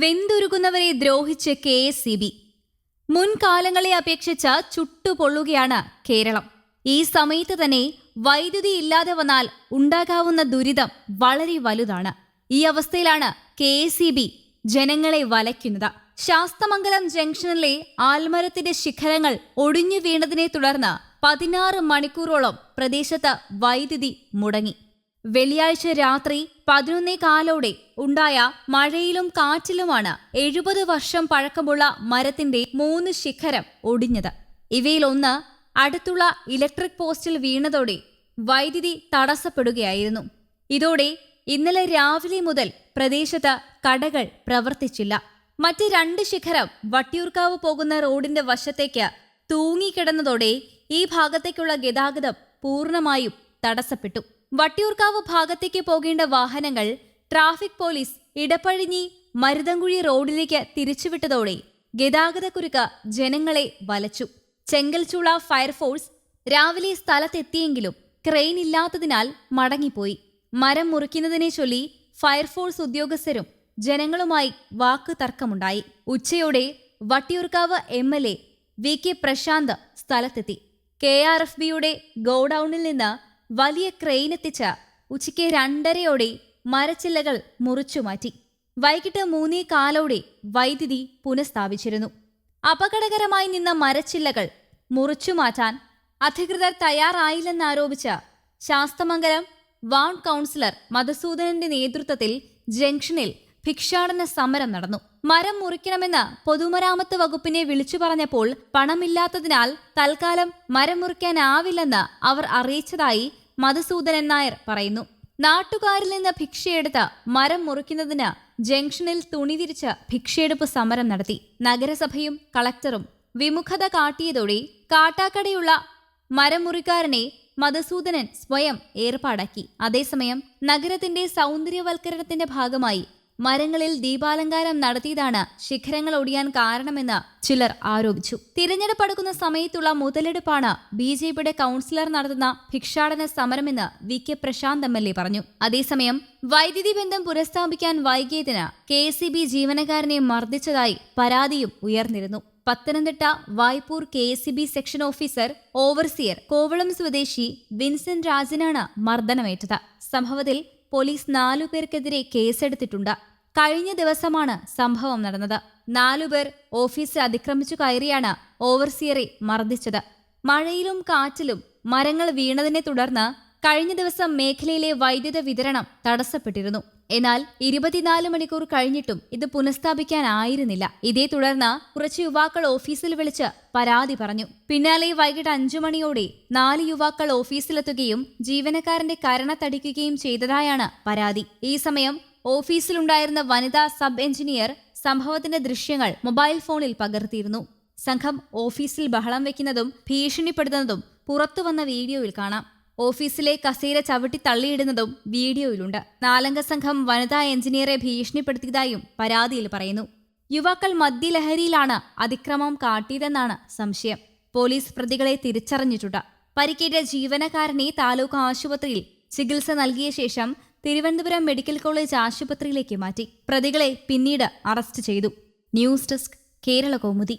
വെന്തുരുകുന്നവരെ ദ്രോഹിച്ച് K S C B. മുൻകാലങ്ങളെ അപേക്ഷിച്ച് ചുട്ടുപൊള്ളുകയാണ് കേരളം. ഈ സമയത്ത് തന്നെ വൈദ്യുതി ഇല്ലാതെ വന്നാൽ ഉണ്ടാകാവുന്ന ദുരിതം വളരെ വലുതാണ്. ഈ അവസ്ഥയിലാണ് കെ എസ് ബി ജനങ്ങളെ വലയ്ക്കുന്നത്. ശാസ്തമംഗലം ജംഗ്ഷനിലെ ആൽമരത്തിന്റെ ശിഖരങ്ങൾ ഒടിഞ്ഞു വീണതിനെ തുടർന്ന് പതിനാറ് മണിക്കൂറോളം പ്രദേശത്ത് വൈദ്യുതി മുടങ്ങി. വെള്ളിയാഴ്ച രാത്രി പതിനൊന്നേ കാലോടെ ഉണ്ടായ മഴയിലും കാറ്റിലുമാണ് എഴുപത് വർഷം പഴക്കമുള്ള മരത്തിന്റെ മൂന്ന് ശിഖരം ഒടിഞ്ഞത്. ഇവയിലൊന്ന് അടുത്തുള്ള ഇലക്ട്രിക് പോസ്റ്റിൽ വീണതോടെ വൈദ്യുതി തടസ്സപ്പെടുകയായിരുന്നു. ഇതോടെ ഇന്നലെ രാവിലെ മുതൽ പ്രദേശത്ത് കടകൾ പ്രവർത്തിച്ചില്ല. മറ്റ് രണ്ട് ശിഖരം വട്ടിയൂർക്കാവ് പോകുന്ന റോഡിന്റെ വശത്തേക്ക് തൂങ്ങിക്കിടന്നതോടെ ഈ ഭാഗത്തേക്കുള്ള ഗതാഗതം പൂർണമായും തടസ്സപ്പെട്ടു. വട്ടിയൂർക്കാവ് ഭാഗത്തേക്ക് പോകേണ്ട വാഹനങ്ങൾ ട്രാഫിക് പോലീസ് ഇടപഴിഞ്ഞി മരുതൻകുഴി റോഡിലേക്ക് തിരിച്ചുവിട്ടതോടെ ഗതാഗതക്കുരുക്ക് ജനങ്ങളെ വലച്ചു. ചെങ്കൽച്ചുള ഫയർഫോഴ്സ് രാവിലെ സ്ഥലത്തെത്തിയെങ്കിലും ക്രെയിൻ ഇല്ലാത്തതിനാൽ മടങ്ങിപ്പോയി. മരം മുറിക്കുന്നതിനെ ചൊല്ലി ഫയർഫോഴ്സ് ഉദ്യോഗസ്ഥരും ജനങ്ങളുമായി വാക്ക് തർക്കമുണ്ടായി. ഉച്ചയോടെ Vattiyoorkavu M L A V K Prashanth സ്ഥലത്തെത്തി. കെ ആർ എഫ് ബിയുടെ ഗോഡൌണിൽ നിന്ന് വലിയ ക്രെയിൻ എത്തിച്ച് ഉച്ചയ്ക്ക് രണ്ടരയോടെ മരച്ചില്ലകൾ മുറിച്ചുമാറ്റി വൈകിട്ട് മൂന്നേ കാലോടെ വൈദ്യുതി പുനഃസ്ഥാപിച്ചിരുന്നു. അപകടകരമായി നിന്ന മരച്ചില്ലകൾ മുറിച്ചുമാറ്റാൻ അധികൃതർ തയ്യാറായില്ലെന്നാരോപിച്ച ശാസ്തമംഗലം വാൺ കൗൺസിലർ മധുസൂദനന്റെ നേതൃത്വത്തിൽ ജംഗ്ഷനിൽ ഭിക്ഷാടന സമരം നടന്നു. മരം മുറിക്കണമെന്ന് പൊതുമരാമത്ത് വകുപ്പിനെ വിളിച്ചു പറഞ്ഞപ്പോൾ പണമില്ലാത്തതിനാൽ തൽക്കാലം മരം മുറിക്കാനാവില്ലെന്ന് അവർ അറിയിച്ചതായി മധുസൂദനൻ നായർ പറയുന്നു. നാട്ടുകാരിൽ നിന്ന് ഭിക്ഷയെടുത്ത് മരം മുറിക്കുന്നതിന് ജംഗ്ഷനിൽ തുണി തിരിച്ച് ഭിക്ഷയെടുപ്പ് സമരം നടത്തി. നഗരസഭയും കളക്ടറും വിമുഖത കാട്ടിയതോടെ കാട്ടാക്കടയുള്ള മരം മുറിക്കാരനെ മധുസൂദനൻ സ്വയം ഏർപ്പാടാക്കി. അതേസമയം നഗരത്തിന്റെ സൗന്ദര്യവൽക്കരണത്തിന്റെ ഭാഗമായി മരങ്ങളിൽ ദീപാലങ്കാരം നടത്തിയതാണ് ശിഖരങ്ങൾ ഒടിയാൻ കാരണമെന്ന് ചിലർ ആരോപിച്ചു. തിരഞ്ഞെടുപ്പ് അടുക്കുന്ന സമയത്തുള്ള മുതലെടുപ്പാണ് ബി ജെ പിയുടെ കൗൺസിലർ നടത്തുന്ന ഭിക്ഷാടന സമരമെന്ന് V K Prashanth M L A പറഞ്ഞു. അതേസമയം വൈദ്യുതി ബന്ധം പുനഃസ്ഥാപിക്കാൻ വൈകിയതിന് കെ സി ബി ജീവനക്കാരനെ മർദ്ദിച്ചതായി പരാതിയും ഉയർന്നിരുന്നു. Pathanamthitta Vaipur K S B section officer overseer Kovalam സ്വദേശി വിൻസെന്റ് രാജനാണ് മർദ്ദനമേറ്റത്. സംഭവത്തിൽ പോലീസ് നാലുപേർക്കെതിരെ കേസെടുത്തിട്ടുണ്ട്. കഴിഞ്ഞ ദിവസമാണ് സംഭവം നടന്നത്. നാലുപേർ ഓഫീസ് അതിക്രമിച്ചു കയറിയാണ് ഓവർസിയറെ മർദ്ദിച്ചത്. മഴയിലും കാറ്റിലും മരങ്ങൾ വീണതിനെ തുടർന്ന് കഴിഞ്ഞ ദിവസം മേഖലയിലെ വൈദ്യുത വിതരണം തടസ്സപ്പെട്ടിരുന്നു. എന്നാൽ ഇരുപത്തിനാല് മണിക്കൂർ കഴിഞ്ഞിട്ടും ഇത് പുനഃസ്ഥാപിക്കാനായിരുന്നില്ല. ഇതേ തുടർന്ന് കുറച്ച് യുവാക്കൾ ഓഫീസിൽ വിളിച്ച് പരാതി പറഞ്ഞു. പിന്നാലെ വൈകിട്ട് അഞ്ചു മണിയോടെ നാല് യുവാക്കൾ ഓഫീസിലെത്തുകയും ജീവനക്കാരന്റെ കരണത്തടിക്കുകയും ചെയ്തതായാണ് പരാതി. ഈ സമയം ഓഫീസിലുണ്ടായിരുന്ന വനിതാ സബ് എഞ്ചിനീയർ സംഭവത്തിന്റെ ദൃശ്യങ്ങൾ മൊബൈൽ ഫോണിൽ പകർത്തിയിരുന്നു. സംഘം ഓഫീസിൽ ബഹളം വെക്കുന്നതും ഭീഷണിപ്പെടുത്തുന്നതും പുറത്തുവന്ന വീഡിയോയിൽ കാണാം. ഓഫീസിലെ കസേര ചവിട്ടി തള്ളിയിടുന്നതും വീഡിയോയിലുണ്ട്. നാലംഗ സംഘം വനിതാ എഞ്ചിനീയറെ ഭീഷണിപ്പെടുത്തിയതായും പരാതിയിൽ പറയുന്നു. യുവാക്കൾ മദ്യലഹരിയിലാണ് അതിക്രമം കാട്ടിയതെന്നാണ് സംശയം. പോലീസ് പ്രതികളെ തിരിച്ചറിഞ്ഞിട്ടുണ്ട്. പരിക്കേറ്റ ജീവനക്കാരനെ താലൂക്ക് ആശുപത്രിയിൽ ചികിത്സ നൽകിയ ശേഷം തിരുവനന്തപുരം മെഡിക്കൽ കോളേജ് ആശുപത്രിയിലേക്ക് മാറ്റി. പ്രതികളെ പിന്നീട് അറസ്റ്റ് ചെയ്തു. News desk Kerala Kaumudi